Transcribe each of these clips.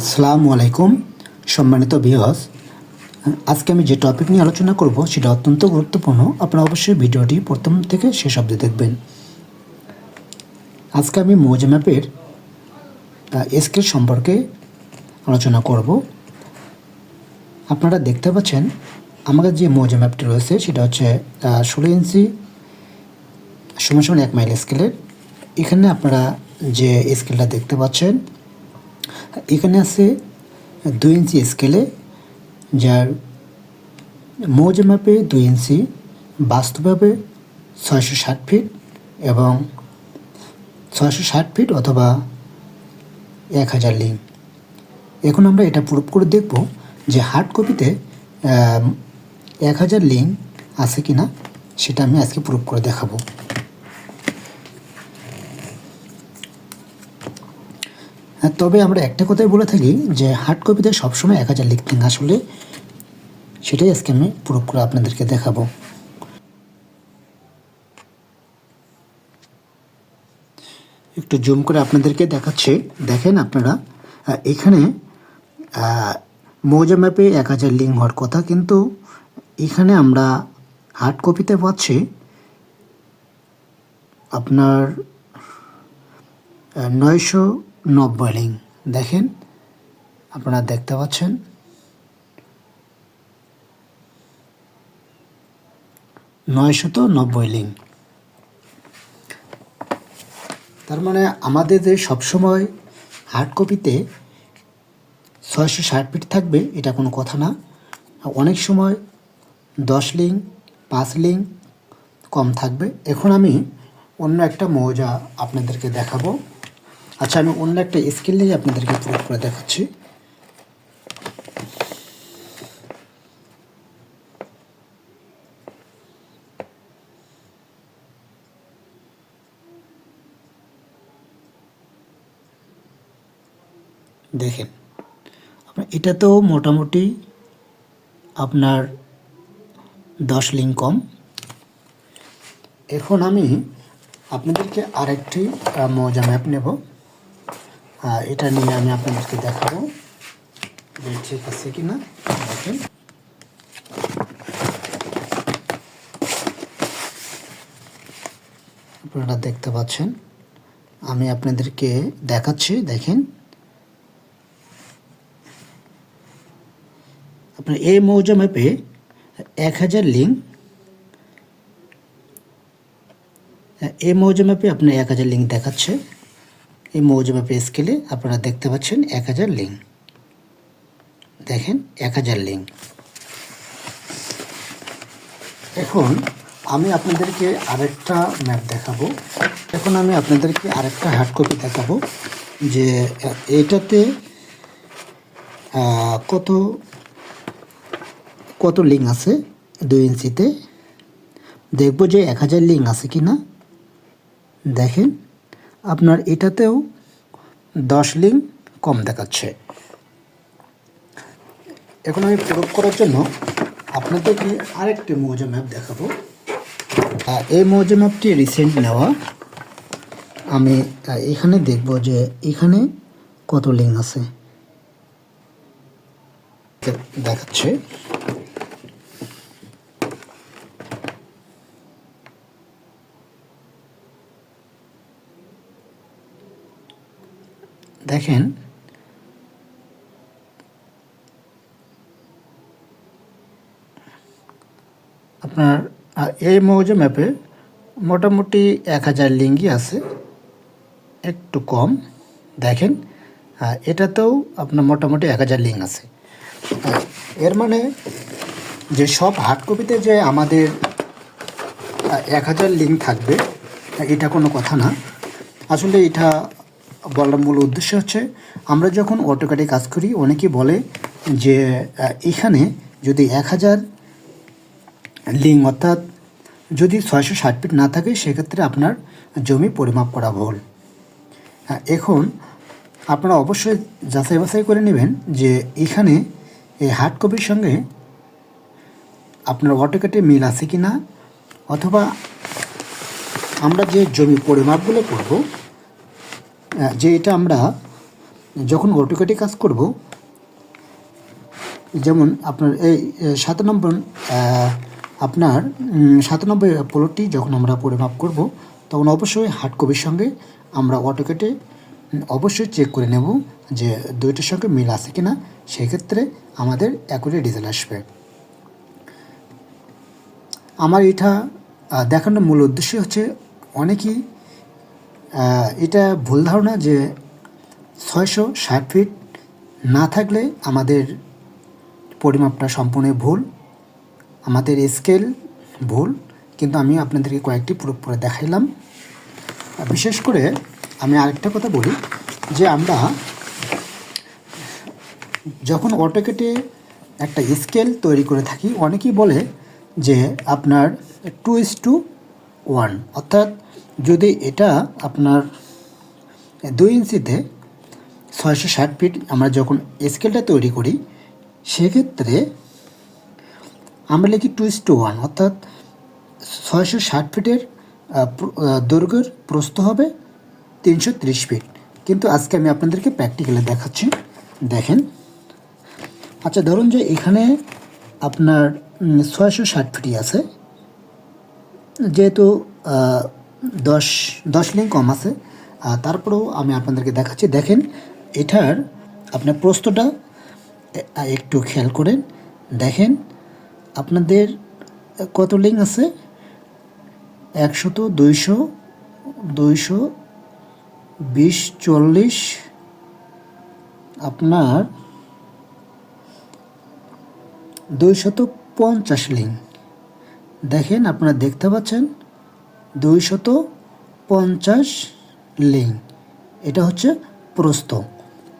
আসসালামু আলাইকুম, সম্মানিত বিহস আজকে আমি যে টপিক নিয়ে আলোচনা করব, সেটা অত্যন্ত গুরুত্বপূর্ণ। আপনারা অবশ্যই ভিডিওটি প্রথম থেকে শেষ অবধি দেখবেন। আজকে আমি মৌজা ম্যাপের স্কেল সম্পর্কে আলোচনা করব। আপনারা দেখতে পাচ্ছেন, আমাদের যে মৌজা ম্যাপটি রয়েছে, সেটা হচ্ছে ষোলো ইঞ্চি, সমান সমান এক মাইল স্কেলের এখানে আপনারা যে স্কেলটা দেখতে পাচ্ছেন এখানে আছে দুই ইঞ্চি স্কেলে যার মৌজ মাপে দুই ইঞ্চি, বাস্তবে ছয়শো ষাট ফিট এবং ছয়শো ষাট ফিট অথবা এক হাজার লিঙ্ক এখন আমরা এটা প্রুভ করে দেখব যে হার্ড কপিতে এক হাজার লিঙ্ক আছে কি না সেটা আমি আজকে প্রুভ করে দেখাবো। তবে আমরা একটা কথাই বলে থাকি যে হার্ড কপিতে সবসময় এক হাজার লিখতেন আসলে সেটাই আজকে আমি প্রুভ করে আপনাদেরকে দেখাবো। একটু জুম করে আপনাদেরকে দেখাচ্ছে। দেখেন আপনারা এখানে মৌজা ম্যাপে এক হাজার লিঙ্ক হওয়ার কথা, কিন্তু এখানে আমরা হার্ড কপিতে পাচ্ছি আপনার নয়শো নব্বই লিঙ্ক দেখেন, আপনারা দেখতে পাচ্ছেন। নয়শত নব্বই লিঙ্ক তার মানে আমাদের যে সবসময় হার্ড কপিতে ছয়শো ষাট ফিট থাকবে, এটা কোনো কথা না। অনেক সময় দশ লিঙ্ক পাঁচ লিঙ্ক কম থাকবে। এখন আমি অন্য একটা মৌজা আপনাদেরকে দেখাবো। আচ্ছা আমি অন্য একটা স্কিল নিয়ে আপনাদেরকে প্রুভ করে দেখাচ্ছি। দেখেন, আপনার এটা তো মোটামুটি আপনার দশ লিঙ্ক কম। এখন আমি আপনাদেরকে আরেকটি মৌজা ম্যাপ নেব। এটা নিয়ে আমি আপনাদেরকে দেখাবো যে ঠিক আছে কি না দেখেন। আপনারা দেখতে পাচ্ছেন। আমি আপনাদেরকে দেখাচ্ছি, দেখেন। আপনার এই মৌজা ম্যাপে এক হাজার লিঙ্ক এই মৌজা ম্যাপে আপনার এক হাজার লিঙ্ক দেখাচ্ছে। এই মৌজা ম্যাপে স্কেলে আপনারা দেখতে পাচ্ছেন এক হাজার লিঙ্ক দেখেন, এক হাজার লিঙ্ক এখন আমি আপনাদেরকে আরেকটা ম্যাপ দেখাবো। এখন আমি আপনাদেরকে আরেকটা হার্ড কপি দেখাবো যে, এটাতে কত কত লিঙ্ক আছে দুই ইঞ্চিতে? দেখব যে এক হাজার লিঙ্ক আছে কি না দেখেন। আপনার এটাতেও দশ লিঙ্ক কম দেখাচ্ছে। এখন আমি প্রয়োগ করার জন্য আপনাদেরকে আরেকটি মৌজা ম্যাপ দেখাবো। এই মৌজা ম্যাপটি রিসেন্ট নেওয়া। আমি এখানে দেখব যে এখানে কত লিঙ্ক আছে। দেখাচ্ছে। দেখেন, আপনার এই মৌজা ম্যাপে মোটামুটি এক হাজার লিঙ্গই আছে, একটু কম, দেখেন এটাতেও আপনার মোটামুটি এক হাজার লিঙ্ক আছে। এর মানে যে সব হার্ড কপিতে যে আমাদের এক হাজার লিঙ্ক থাকবে, এটা কোনো কথা না। আসলে এটা বলার মূল উদ্দেশ্য হচ্ছে, আমরা যখন অটোকাটে কাজ করি অনেকে বলে যে এখানে যদি এক হাজার লিঙ্ক অর্থাৎ যদি ছয়শো ষাট ফিট না থাকে, সেক্ষেত্রে আপনার জমি পরিমাপ করা ভুল। এখন আপনারা অবশ্যই যাচাই বাছাই করে নেবেন যে এখানে এই হার্ড কপির সঙ্গে আপনার অটোকেটে মিল আছে কি না অথবা আমরা যে জমি পরিমাপগুলো করব যে এটা আমরা যখন অটোকেটে কাজ করব, যেমন আপনার এই সাত নম্বর আপনার সাত নম্বর প্লটটি যখন আমরা পরিমাপ করব, তখন অবশ্যই হার্ড কপির সঙ্গে আমরা অটোকেটে অবশ্যই চেক করে নেব যে দুইটার সঙ্গে মিল আছে কি না সেক্ষেত্রে আমাদের অ্যাকুরেট ডিজেল আসবে। আমার এটা দেখানোর মূল উদ্দেশ্য হচ্ছে অনেকেই এটা ভুল ধারণা যে ছয়শো ষাট ফিট না থাকলে আমাদের পরিমাপটা সম্পূর্ণ ভুল, আমাদের স্কেল ভুল, কিন্তু আমি আপনাদেরকে কয়েকটি প্রুফ করে দেখাইলাম। বিশেষ করে আমি আরেকটা কথা বলি, যে আমরা যখন অটোকেটে একটা স্কেল তৈরি করে থাকি, অনেকেই বলে যে আপনার টু ইস টু ওয়ান অর্থাৎ যদি এটা আপনার দুই ইঞ্চিতে ছয়শো ষাট ফিট আমরা যখন স্কেলটা তৈরি করি, সেক্ষেত্রে আমরা লিখি টু ইস টু ওয়ান অর্থাৎ ছয়শো ষাট ফিটের দৈর্ঘ্যের প্রস্থ হবে তিনশো ত্রিশ ফিট কিন্তু আজকে আমি আপনাদেরকে প্র্যাকটিক্যালে দেখাচ্ছি। দেখেন। আচ্ছা ধরুন যে এখানে আপনার ছয়শো ষাট ফিটই আছে। যেহেতু দশ দশ লিঙ্ক কম আছে তারপরেও আমি আপনাদেরকে দেখাচ্ছি। দেখেন, এটার আপনার প্রস্তটা একটু খেয়াল করেন। দেখেন, আপনাদের কত লিঙ্ক আছে? একশত দুইশো দুইশো বিশ, চল্লিশ। আপনার দুইশত পঞ্চাশ লিঙ্ক দেখেন আপনারা দেখতে পাচ্ছেন দুইশত পঞ্চাশ লিঙ্ক এটা হচ্ছে প্রস্থ।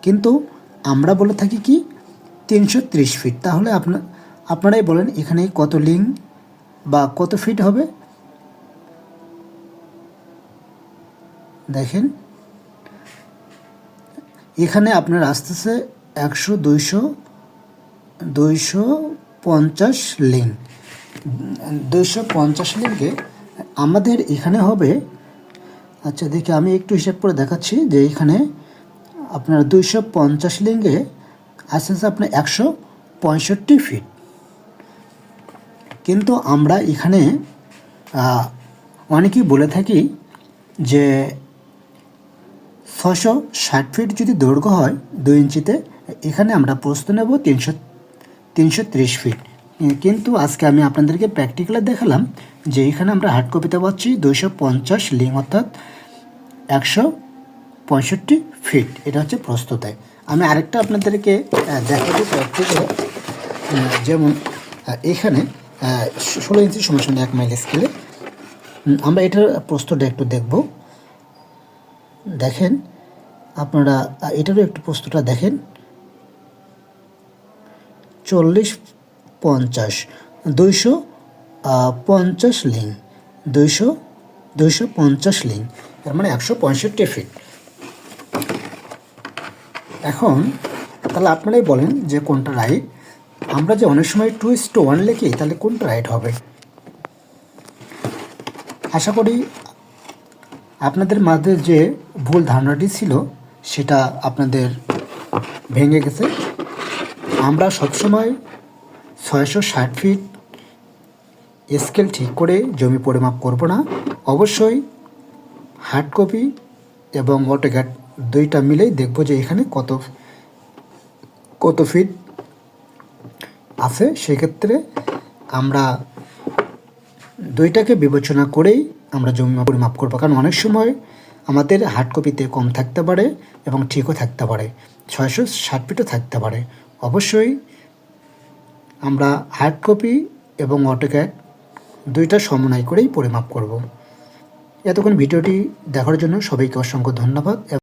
কিন্তু আমরা বলে থাকি কি? তিনশো ত্রিশ ফিট। তাহলে আপনার আপনারাই বলেন এখানে কত লিঙ্ক বা কত ফিট হবে? দেখেন। এখানে আপনার আসতেছে একশো দুইশো দুইশো পঞ্চাশ লিঙ্ক দুইশো পঞ্চাশ লিঙ্কে আমাদের এখানে হবে। আচ্ছা দেখি আমি একটু হিসাব করে দেখাচ্ছি যে এখানে আপনার দুইশো পঞ্চাশ লিঙ্গে আসতেছে আপনার একশো পঁয়ষট্টি ফিট কিন্তু আমরা এখানে অনেকেই বলে থাকি যে ছশো ষাট ফিট যদি দৈর্ঘ্য হয় দুই ইঞ্চিতে, এখানে আমরা প্রস্তুত নেব তিনশো তিনশো ত্রিশ ফিট কিন্তু আজকে আমি আপনাদেরকে প্র্যাকটিক্যালে দেখালাম যে এখানে আমরা হার্ড কপিতে পাচ্ছি দুইশো পঞ্চাশ লিং অর্থাৎ একশো পঁয়ষট্টি ফিট এটা হচ্ছে প্রস্তুতায় আমি আরেকটা আপনাদেরকে দেখাবো প্র্যাকটিক্যালে যেমন এখানে ষোলো ইঞ্চি সময় সঙ্গে এক মাইল স্কেলে আমরা এটার প্রস্তুতটা একটু দেখব। দেখেন, আপনারা এটারও একটু প্রস্তুতটা দেখেন। চল্লিশ পঞ্চাশ, দুইশো পঞ্চাশ লিং, দুইশো দুইশো পঞ্চাশ লিং, তার মানে একশো পঁয়ষট্টি ফিট এখন তাহলে আপনারাই বলেন যে কোনটা রাইট আমরা যে অনেক সময় টু টু ওয়ান লিখি, তাহলে কোনটা রাইট হবে? আশা করি আপনাদের মাঝে যে ভুল ধারণাটি ছিল, সেটা আপনাদের ভেঙে গেছে। আমরা সবসময় ছয়শো ষাট ফিট স্কেল ঠিক করে জমি পরিমাপ করব না। অবশ্যই হার্ড কপি এবং অটোক্যাট দুইটা মিলেই দেখব যে এখানে কত কত ফিট আছে। সেক্ষেত্রে আমরা দুইটাকে বিবেচনা করেই আমরা জমি পরিমাপ করব, কারণ অনেক সময় আমাদের হার্ড কপিতে কম থাকতে পারে এবং ঠিকও থাকতে পারে। ছয়শো ষাট ফিটও থাকতে পারে। অবশ্যই আমরা হার্ড কপি এবং অটোক্যাট দুইটা সমন্বয় করেই পরিমাপ করব। এতক্ষণ ভিডিওটি দেখার জন্য সবাইকে অসংখ্য ধন্যবাদ।